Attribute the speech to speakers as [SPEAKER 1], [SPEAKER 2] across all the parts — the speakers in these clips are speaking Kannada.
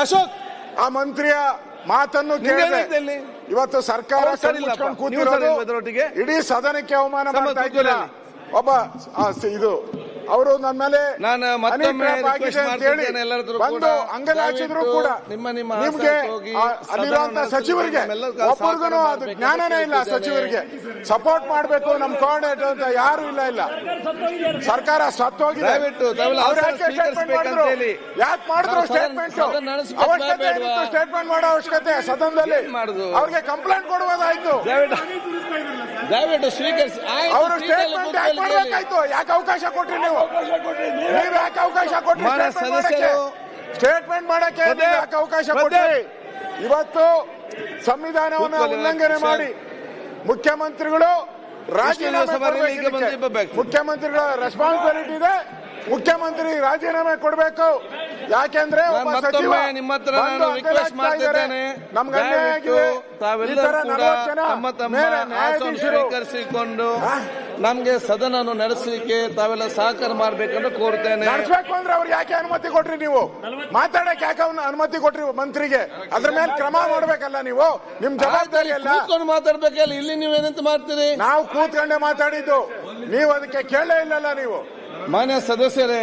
[SPEAKER 1] ಅಶೋಕ್
[SPEAKER 2] ಆ ಮಂತ್ರಿಯ ಮಾತನ್ನು
[SPEAKER 1] ಇಲ್ಲಿ?
[SPEAKER 2] ಇವತ್ತು ಸರ್ಕಾರ ಕೂತಿರೋದು? ಇಡೀ ಸದನಕ್ಕೆ ಅವಮಾನ ಮಾಡ್ತಾ ಒಬ್ಬ ಇದು ಅವರು ನನ್ನ ಮೇಲೆ
[SPEAKER 1] ನಾನು ಮತ್ತೊಮ್ಮೆ
[SPEAKER 2] ಹೇಳಿ
[SPEAKER 1] ಮಾಡ್ತಿದ್ದೇನೆ ಎಲ್ಲರತ್ರ
[SPEAKER 2] ಬಂದು. ಅಂಗಲಾಚಿದ್ರು ಕೂಡ
[SPEAKER 1] ನಿಮ್ಮ ನಿಮ್ಮ
[SPEAKER 2] ನಿಮ್ಗೆ
[SPEAKER 1] ಆಸಕ್ತಿ ಹೋಗಿ
[SPEAKER 2] ಆ, ಅಲ್ಲಿರುವಂತ ಸಚಿವರಿಗೆ ಒಬ್ಬರಿಗೂ ಅದು ಜ್ಞಾನನೇ ಇಲ್ಲ ಸಚಿವರಿಗೆ. ಸಪೋರ್ಟ್ ಮಾಡಬೇಕು ನಮ್ ಕೋಆರ್ಡಿನೇಟರ್ ಅಂತ ಯಾರು ಇಲ್ಲ ಇಲ್ಲ. ಸರ್ಕಾರ ಸತ್ತೋಗಿದೆ. ಯಾಕೆ ಮಾಡಿದ್ರು?
[SPEAKER 1] ಹೇಳಿ.
[SPEAKER 2] ಯಾಕೆ ಮಾಡಿದ್ರು ಸ್ಟೇಟ್ಮೆಂಟ್ ಅವಶ್ಯಕತೆ ಸ್ಟೇಟ್ಮೆಂಟ್ ಮಾಡೋ ಅವಶ್ಯಕತೆ ಸದನದಲ್ಲಿ? ಅವ್ರಿಗೆ ಕಂಪ್ಲೇಂಟ್ ಕೊಡುವುದಾಯ್ತು.
[SPEAKER 1] ದಯವಿಟ್ಟು ಸ್ವೀಕರಿಸಿ.
[SPEAKER 2] ಅವರು ಸ್ಟೇಟ್ಮೆಂಟ್ ಯಾಕೆ
[SPEAKER 1] ಹೇಳಿ.
[SPEAKER 2] ಯಾಕೆ ಅವಕಾಶ ಕೊಟ್ರಿ ನೀವು? ನೀವು. ಯಾಕೆ ಅವಕಾಶ ಕೊಟ್ರಿ?
[SPEAKER 1] ಸದಸ್ಯರು.
[SPEAKER 2] ಸ್ಟೇಟ್ಮೆಂಟ್ ಮಾಡಕ್ಕೆ ನೀವು ಯಾಕೆ ಅವಕಾಶ ಕೊಟ್ರಿ? ಇವತ್ತು ಸಂವಿಧಾನವನ್ನು ಉಲ್ಲಂಘನೆ ಮಾಡಿ ಮುಖ್ಯಮಂತ್ರಿಗಳು ರಾಜೀನಾಮೆ. ಮುಖ್ಯಮಂತ್ರಿಗಳ ರೆಸ್ಪಾನ್ಸಿಬಿಲಿಟಿ ಇದೆ. ಮುಖ್ಯಮಂತ್ರಿ ರಾಜೀನಾಮೆ ಕೊಡಬೇಕು. ಯಾಕೆಂದ್ರೆ ಒಬ್ಬ ಸಚಿವ
[SPEAKER 1] ರಿಕ್ವೆಸ್ಟ್
[SPEAKER 2] ನಮ್ಗೆ ಅನ್ಯಾಯ ಆಗಿದೆ. ಈ ತರ 40 ಜನ
[SPEAKER 1] ತಮ್ಮ ತಮ್ಮ
[SPEAKER 2] ಮೇಲೆ ನ್ಯಾಯಾಧೀಶರು?
[SPEAKER 1] ನಮ್ಗೆ ಸದನ ನಡೆಸಲಿಕ್ಕೆ ತಾವೆಲ್ಲ ಸಹಕಾರ ಮಾಡಬೇಕಂತ ಕೋರ್ತೇನೆ.
[SPEAKER 2] ನಡೆಸಬೇಕು ಅಂದ್ರೆ ಅವ್ರಿಗೆ ಯಾಕೆ ಅನುಮತಿ ಕೊಟ್ರಿ ನೀವು? ಮಾತಾಡಕ್ಕೆ ಯಾಕೆ ಅವ್ನ ಅನುಮತಿ ಕೊಟ್ರಿ ಮಂತ್ರಿಗೆ? ಅದ್ರ ಮೇಲೆ ಕ್ರಮ ಮಾಡ್ಬೇಕಲ್ಲ ನೀವು? ನಿಮ್ ಜವಾಬ್ದಾರಿ ಅಲ್ಲ?
[SPEAKER 1] ಕೂತ್ಕೊಂಡು ಮಾತಾಡ್ಬೇಕಲ್ಲ ಇಲ್ಲಿ ನೀವು ಏನಂತ ಮಾಡ್ತೀರಿ?
[SPEAKER 2] ನಾವು ಕೂತ್ಕೊಂಡೆ ಮಾತಾಡಿದ್ದು. ನೀವು ಅದಕ್ಕೆ ಕೇಳೇ ಇಲ್ಲಲ್ಲ ನೀವು.
[SPEAKER 1] ಮಾನ್ಯ ಸದಸ್ಯರೇ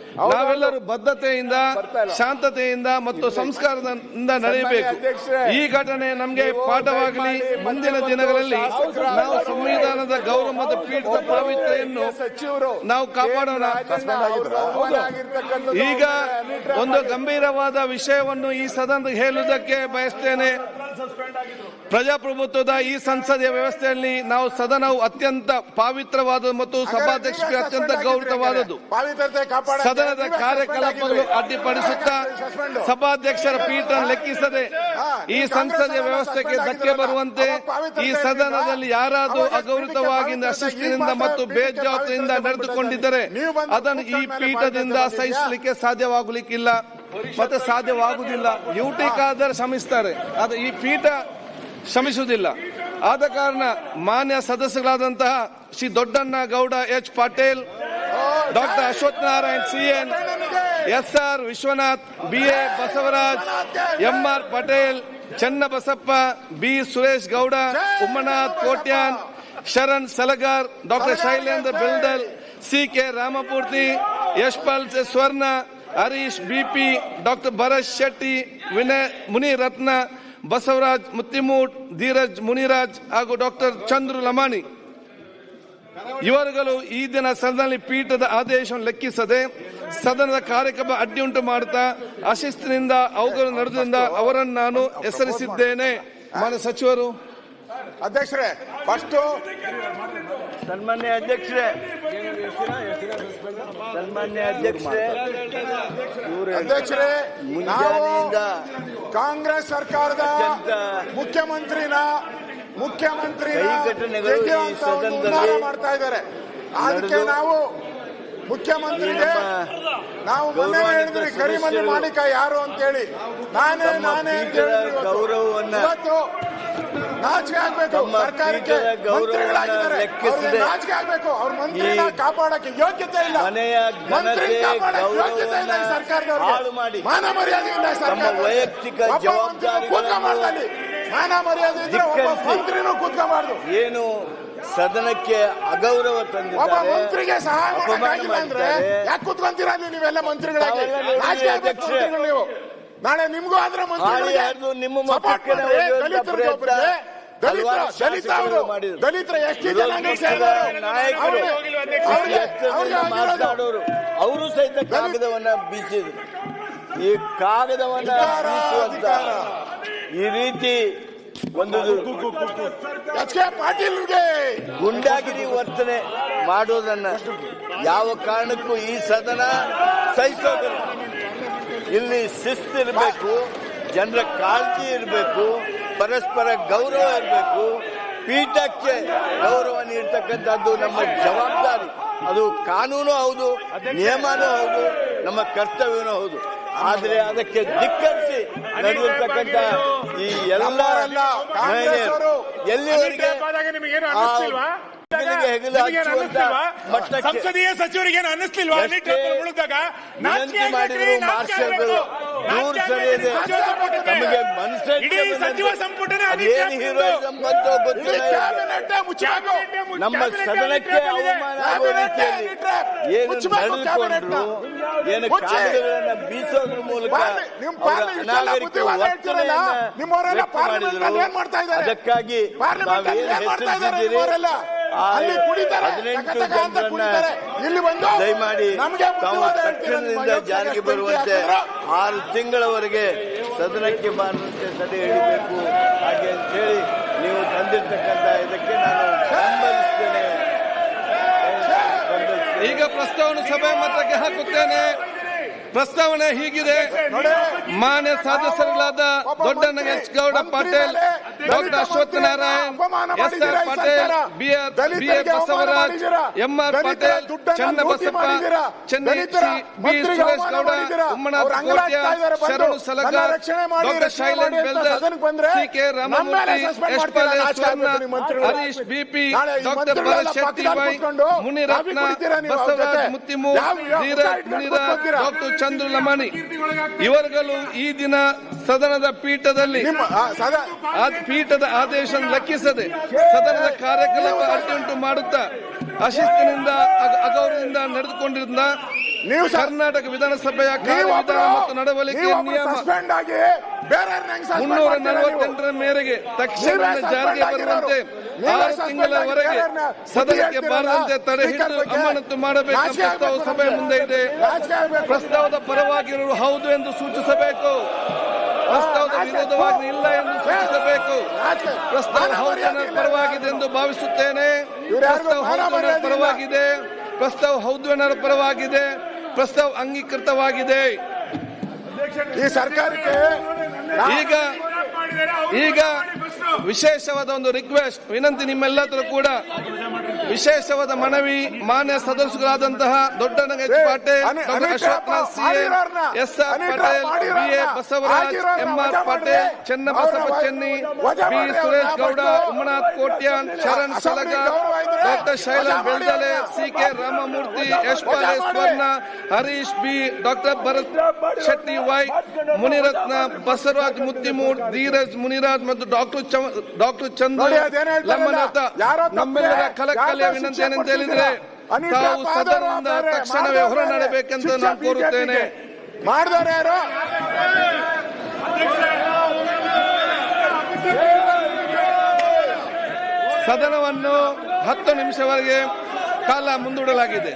[SPEAKER 1] ನಾವೆಲ್ಲರೂ ಬದ್ಧತೆಯಿಂದ ಶಾಂತತೆಯಿಂದ ಮತ್ತು ಸಂಸ್ಕಾರದಿಂದ ನಡೆಯಬೇಕು. ಈ ಘಟನೆ ನಮಗೆ ಪಾಠವಾಗಲಿ ಮುಂದಿನ ದಿನಗಳಲ್ಲಿ ನಾವು ಸಂವಿಧಾನದ ಗೌರವ ಮತ್ತು ಪೀಠದ ಪಾವಿತ್ರ್ಯನ್ನು
[SPEAKER 2] ಸಚಿವರು
[SPEAKER 1] ನಾವು ಕಾಪಾಡೋಣ. ಈಗ ಒಂದು ಗಂಭೀರವಾದ ವಿಷಯವನ್ನು ಈ ಸದನ ಹೇಳುವುದಕ್ಕೆ ಬಯಸ್ತೇನೆ. ಪ್ರಜಾಪ್ರಭುತ್ವದ ಈ ಸಂಸದೀಯ ವ್ಯವಸ್ಥೆಯಲ್ಲಿ ನಾವು ಸದನವು ಅತ್ಯಂತ ಪಾವಿತ್ರವಾದ ಮತ್ತು ಸಭಾಧ್ಯಕ್ಷರಿಗೆ ಅತ್ಯಂತ ಗೌರವವಾದದ್ದು. ಸದನದ ಕಾರ್ಯಕಲಾಪಗಳು ಅಡ್ಡಿಪಡಿಸುತ್ತಾ ಸಭಾಧ್ಯಕ್ಷರ ಪೀಠ ಲೆಕ್ಕಿಸದೆ ಈ ಸಂಸದೀಯ ವ್ಯವಸ್ಥೆಗೆ ಧಕ್ಕೆ ಬರುವಂತೆ ಈ ಸದನದಲ್ಲಿ ಯಾರಾದರೂ ಅಗೌರವವಾಗಿ ಅಶಿಸ್ತಿನಿಂದ ಮತ್ತು ಬೇಜವಾಬ್ದಾರಿಯಿಂದ ನಡೆದುಕೊಂಡಿದ್ದರೆ ಅದನ್ನು ಈ ಪೀಠದಿಂದ ಸಹಿಸಲಿಕ್ಕೆ ಸಾಧ್ಯವಾಗಲಿಕ್ಕಿಲ್ಲ. ಮತ್ತೆ ಸಾಧ್ಯವಾಗುವುದಿಲ್ಲ. ಯುಟಿಕಾದರೆ ಶ್ರಮಿಸ್ತಾರೆ. ಅದು ಈ ಪೀಠ ಶ್ರಮಿಸುವುದಿಲ್ಲ. ಆದ ಕಾರಣ ಮಾನ್ಯ ಸದಸ್ಯರಾದಂತಹ Shri Doddanna Gowda H Patil, doctor Ashwath Narayan CN S R Vishwanath, B A Basavaraj, M R Patel Channabasappa B Suresh Gowda, Umanath Kotian, Sharan Salagar, doctor Shailendra Beldale C K Ramamurthy Yashpal Suvarna Harish BP doctor Bharath Shetty Vinay Munirathna Basavaraj Mattimud Dheeraj Muniraj ಹಾಗೂ ಡಾಕ್ಟರ್ ಚಂದ್ರು ಲಮಾಣಿ. ಇವರುಗಳು ಈ ದಿನ ಸದನದಲ್ಲಿ ಪೀಠದ ಆದೇಶವನ್ನು ಲೆಕ್ಕಿಸದೆ ಸದನದ ಕಾರ್ಯಕ್ರಮ ಅಡ್ಡಿಯುಂಟು ಮಾಡುತ್ತಾ ಅಶಿಸ್ತಿನಿಂದ ಅವುಗಳು ನಡೆದಿಂದ ಅವರನ್ನು ನಾನು ಹೆಸರಿಸಿದ್ದೇನೆ. ಮಾನ್ಯ ಸಚಿವರು.
[SPEAKER 2] ಅಧ್ಯಕ್ಷರೇ ಫಸ್ಟ್
[SPEAKER 3] ಸನ್ಮಾನ್ಯ ಅಧ್ಯಕ್ಷರೇ ಸನ್ಮಾನ್ಯ ಅಧ್ಯಕ್ಷರೇ
[SPEAKER 2] ಅಧ್ಯಕ್ಷರೇ
[SPEAKER 3] ಮುಂಜಾನೆಯಿಂದ
[SPEAKER 2] ಕಾಂಗ್ರೆಸ್ ಸರ್ಕಾರದ ಮುಖ್ಯಮಂತ್ರಿನ ಮುಖ್ಯಮಂತ್ರಿ ಮಾಡ್ತಾ ಇದ್ದಾರೆ. ಅದಕ್ಕೆ ನಾವು ಮುಖ್ಯಮಂತ್ರಿಗೆ ನಾವು ಮೊನ್ನೆ ಹೇಳಿದ್ರಿ ಕರಿಮನೆ ಮಾಲೀಕ ಯಾರು ಅಂತೇಳಿ. ನಾನೇ ನಾನೇ ಅಂತ ಇವತ್ತು. ನಾಚಿಕೆ ಆಗ್ಬೇಕು. ಸರ್ಕಾರಕ್ಕೆ ಮಂತ್ರಿಗಳಾಗಿದ್ದಾರೆ. ನಾಚಿಕೆ ಆಗ್ಬೇಕು. ಅವ್ರ ಮಂತ್ರಿನ ಕಾಪಾಡಕ್ಕೆ ಯೋಗ್ಯತೆ ಇಲ್ಲ.
[SPEAKER 3] ಮನೆಯ
[SPEAKER 2] ಮಂತ್ರಿ ಯೋಗ್ಯತೆ ಇಲ್ಲ
[SPEAKER 3] ಮಾಡಿ.
[SPEAKER 2] ಮಾನ
[SPEAKER 3] ಮರ್ಯಾದೆಯಿಂದ
[SPEAKER 2] ಸರ್ಕಾರದವ್ರಿಗೆ.
[SPEAKER 3] ವೈಯಕ್ತಿಕ
[SPEAKER 2] ಜವಾಬ್ದಾರಿ ಮಂತ್ರಿ ಮಾನ ಮರ್ಯಾದೆ ಇದ್ರೆ ಒಬ್ಬ. ಮಂತ್ರಿನೂ ಕೂತ್ಕೊಂಬಾರ್ದು
[SPEAKER 3] ಏನು ಸದನಕ್ಕೆ ಅಗೌರವ
[SPEAKER 2] ಒಬ್ಬ ಮಂತ್ರಿಗೆ ಸಹಾಯ ಅಂದ್ರೆ ಯಾಕೆ ಕೂತ್ಕೊಂತೀರಾ ನೀವು ನೀವೆಲ್ಲ ಮಂತ್ರಿಗಳಾಗಿ? ಆಗ್ಬೇಕು
[SPEAKER 3] ಅಧ್ಯಕ್ಷರೇ.
[SPEAKER 2] ನೀವು. ನಾಳೆ ನಿಮ್ಗೂ ಆದ್ರೆ
[SPEAKER 3] ನಿಮ್ಮ.
[SPEAKER 2] ದಲಿತರ ಎಷ್ಟು ಆಗಿರೋದು.
[SPEAKER 3] ಮಾತನಾಡೋರು ಅವರು ಸಹಿತ ಕಾಗದವನ್ನ ಬೀಸಿದ್ರು. ಈ ಕಾಗದವನ್ನ ಈ ರೀತಿ ಒಂದು
[SPEAKER 2] ಪಾಟೀಲ್ಗೆ.
[SPEAKER 3] ಗುಂಡಾಗಿರಿ ವರ್ತನೆ ಮಾಡೋದನ್ನ ಯಾವ ಕಾರಣಕ್ಕೂ ಈ ಸದನ ಸಹಿಸೋದಿಲ್ಲ. ಇಲ್ಲಿ ಶಿಸ್ತು ಇರಬೇಕು ಜನರ ಕಾಳಜಿ ಇರಬೇಕು ಪರಸ್ಪರ ಗೌರವ ಇರಬೇಕು. ಪೀಠಕ್ಕೆ ಗೌರವ ನೀಡ್ತಕ್ಕಂಥದ್ದು ನಮ್ಮ ಜವಾಬ್ದಾರಿ. ಅದು ಕಾನೂನು ಹೌದು ನಿಯಮನೂ ಹೌದು ನಮ್ಮ ಕರ್ತವ್ಯನೂ ಹೌದು. ಆದರೆ ಅದಕ್ಕೆ ಧಿಕ್ಕರಿಸಿ ನಡೆದಿರ್ತಕ್ಕಂಥ ಈ
[SPEAKER 2] ಎಲ್ಲರನ್ನ.
[SPEAKER 3] ಎಲ್ಲಿವರೆಗೆ
[SPEAKER 4] ಸಂಸದೀಯ ಸಚಿವರಿಗೆ ಏನು ಅನ್ನಿಸ್ಲಿಲ್ವಾ? ಉಳಿದಾಗ ಇಡೀ ಸಚಿವ ಸಂಪುಟನೇ
[SPEAKER 3] ನಮ್ಮ ಸದನಕ್ಕೆ ಏನು
[SPEAKER 2] ಮುಚ್ಚಿ.
[SPEAKER 3] ಬೀಸೋದ್ರ ಮೂಲಕ
[SPEAKER 2] ನಿಮ್ಮವರೆಲ್ಲ ಮಾಡ್ತಾ ಇದ್ದಾರೆ?
[SPEAKER 3] ಅದಕ್ಕಾಗಿ
[SPEAKER 2] ಅಲ್ಲಿ ಕುಡಿತಾರೆ. ಇಲ್ಲಿ ಬಂದು
[SPEAKER 3] ದಯಮಾಡಿ
[SPEAKER 2] ನಮಗೆ
[SPEAKER 3] ತಾವು ತಕ್ಷಣದಿಂದ ಜಾರಿಗೆ ಬರುವಂತೆ. ಆರು ತಿಂಗಳವರೆಗೆ ಸದನಕ್ಕೆ ಬಾರದಂತೆ ತಡೆ ಹಿಡಿಬೇಕು ಹಾಗೆ ಅಂತ ಹೇಳಿ ನೀವು ತಂದಿರ್ತಕ್ಕಂಥ ಇದಕ್ಕೆ ನಾನು ಬೆಂಬಲಿಸ್ತೇನೆ.
[SPEAKER 1] ಈಗ ಪ್ರಸ್ತಾವನೆ ಸಭೆ ಮಾತ್ರಕ್ಕೆ ಹಾಕುತ್ತೇನೆ ಪ್ರಸ್ತಾವನೆ ಹೀಗಿದೆ ಮಾನ್ಯ ಸದಸ್ಯರುಗಳಾದ Dodda H Gowda Patil doctor Ashwath Narayan S R Patel B B Basavaraj M R Patil Channabasappa Channi B Suresh Gowda Umanath Kotian Sharanu Salagar doctor Shailendra Beldale C K Ramamurthy S Suvarna Harish BP doctor Bharath Shetty Y Munirathna Basavaraj Mattimud Dheeraj Muniraj doctor Chandru Lamani ಇವರುಗಳು ಈ ದಿನ ಸದನದ ಪೀಠದಲ್ಲಿ ಪೀಠದ ಆದೇಶ ಲೆಕ್ಕಿಸದೆ ಸದನದ ಕಾರ್ಯಕಲಾಪ ಅಡ್ಡಿಂಟು ಮಾಡುತ್ತಾ ಅಶಿಸ್ತಿನಿಂದ ಅಗ- ಅಗೌರವದಿಂದ ನಡೆದುಕೊಂಡಿರುವ
[SPEAKER 2] ನೀವು
[SPEAKER 1] ಕರ್ನಾಟಕ ವಿಧಾನಸಭೆಯ ಕಾರ್ಯವಿಧಾನ ಮತ್ತು ನಡವಳಿಕೆ ನಿಯಮ ಮುನ್ನೂರ ನಲವತ್ತೆಂಟರ ಮೇರೆಗೆ ತಕ್ಷಣ ಜಾರಿಗೆ ಬರುವಂತೆ ಆರು ತಿಂಗಳವರೆಗೆ ಸದನಕ್ಕೆ ಬಾರದಂತೆ ತಡೆ ಹಿಡಿದು ಅಮಾನತು ಮಾಡಬೇಕು ಪ್ರಸ್ತಾವ ಸಭೆ ಮುಂದೆ ಇದೆ. ಪ್ರಸ್ತಾವದ ಪರವಾಗಿರುವುದು ಹೌದು ಎಂದು ಸೂಚಿಸಬೇಕು. ಪ್ರಸ್ತಾವದ ವಿರೋಧವಾಗಿ ಇಲ್ಲ ಎಂದು ಸೂಚಿಸಬೇಕು. ಪ್ರಸ್ತಾವ ಹೌದು ಪರವಾಗಿದೆ ಎಂದು ಭಾವಿಸುತ್ತೇನೆ. ಪ್ರಸ್ತಾವ ಹೌದು ಪರವಾಗಿದೆ. ಪ್ರಸ್ತಾವ ಹೌದು ಪರವಾಗಿದೆ. ಪ್ರಸ್ತಾವ ಅಂಗೀಕೃತವಾಗಿದೆ.
[SPEAKER 2] ಈ ಸರ್ಕಾರಕ್ಕೆ
[SPEAKER 1] ಈಗ ಈಗ ವಿಶೇಷವಾದ ಒಂದು ರಿಕ್ವೆಸ್ಟ್ ವಿನಂತಿ ನಿಮ್ಮೆಲ್ಲದರೂ ಕೂಡ. ವಿಶೇಷವಾದ ಮನವಿ ಮಾನ್ಯ ಸದಸ್ಯರಾದಂತಹ Dodda H Patil Ashwath S R Patel B A Basavaraj
[SPEAKER 2] MR
[SPEAKER 1] Patil Channabasappa Channi B Suresh Gowda Umanath Kotian Sharan Salagar doctor Shaila Beldale C K Ramamurthy
[SPEAKER 2] Yashpal
[SPEAKER 1] Suvarna Harish B doctor Bharath Shetty Y Munirathna Basavaraj Mattimud Dheeraj Muniraj ಮತ್ತು ಡಾಕ್ಟರ್ ಡಾಕ್ಟರ್ ಚಂದ್ರ ಲಮ್ಮನಾಥ ನಮ್ಮೆಲ್ಲರ ಕಲಕಲೆಯ
[SPEAKER 2] ಯಾರೋ
[SPEAKER 1] ವಿನಂತಿ ಏನಂತ ಹೇಳಿದ್ರೆ? ತಾವು ಸದನದಿಂದ
[SPEAKER 2] ತಕ್ಷಣ
[SPEAKER 1] ತಕ್ಷಣವೇ ಹೊರ ನಡೆಬೇಕೆಂದು ನಾನು ಕೋರುತ್ತೇನೆ.
[SPEAKER 2] ಮಾಡ್ದವ್ರು ಯಾರು
[SPEAKER 1] ಸದನವನ್ನು ಹತ್ತು ನಿಮಿಷವರೆಗೆ ಕಾಲ ಮುಂದೂಡಲಾಗಿದೆ